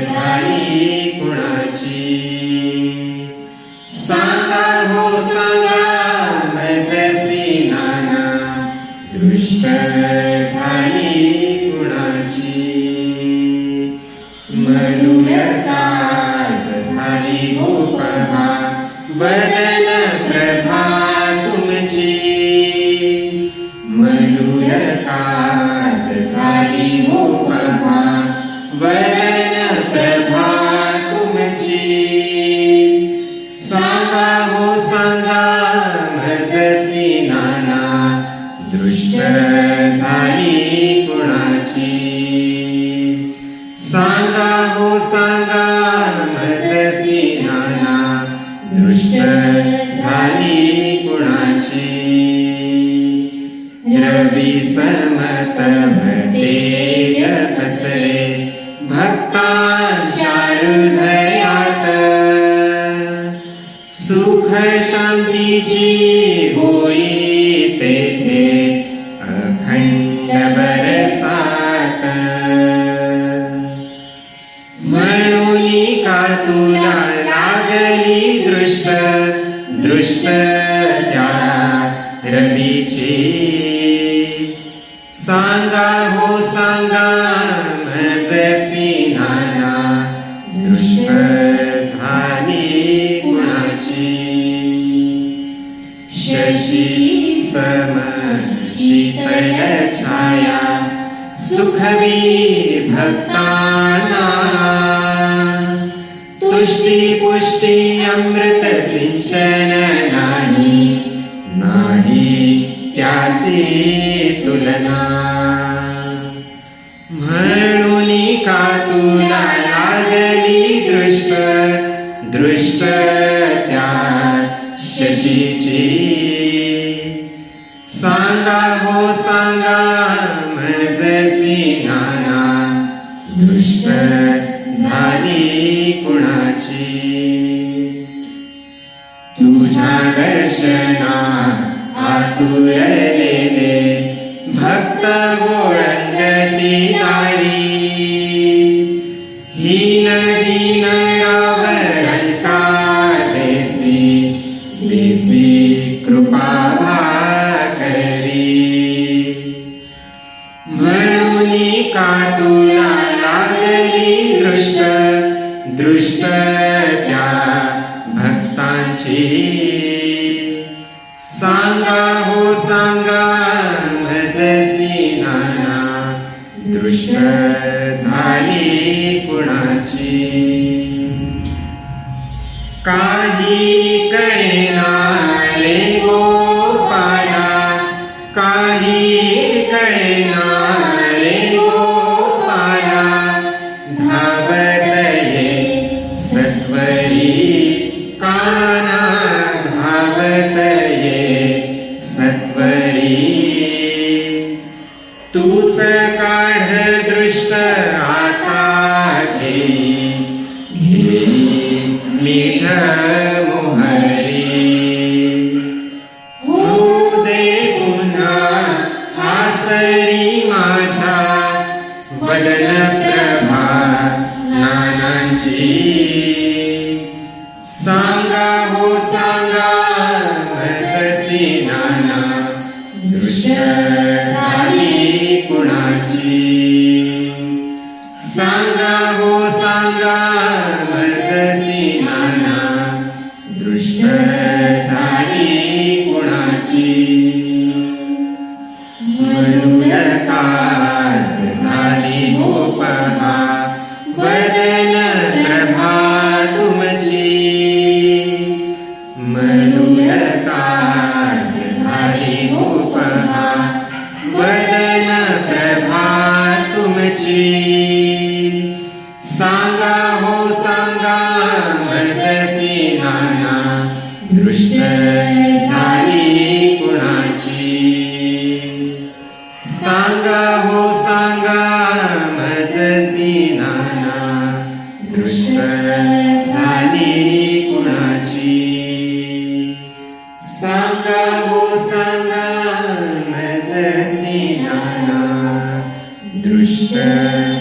झाली कुणाची सांगा हो सांगा मनुलताच झाली प्रभा तुमची सांगा हो सांगा भजसी नाना दृष्ट झाली कुणाची। सांगा हो सांगा रवी समत तेज पसरे भक्तांच्या हृदयात सुख शांतीची होय सांगा हो सांगा भजसी नाना दृष्ट झाली कुणाची? शशी सम शीतल छाया सुखवी भक्ताना. तुष्टी पुष्टी अमृत सिंचन त्यासी तुलना. म्हणून का तुला लागली दृष्ट? दृष्ट त्या शशीची. सांगा हो सांगा म्हणजे मजसी नाना दृष्ट झाली कुणाची? तुझ्या दर्शन देसी करी म्हणून का तुला लागली दृष्ट दृष्ट त्या भक्तांची. सांगा हो सांगा भजसी नाना दृष्ट झाली तूच काढ दृष्ट. श्री सांगा हो सांगा भजसी नाना. दृष्ट झाली कुणाची? सांगा हो सांगा भजसी नाना. दृष्ट stand.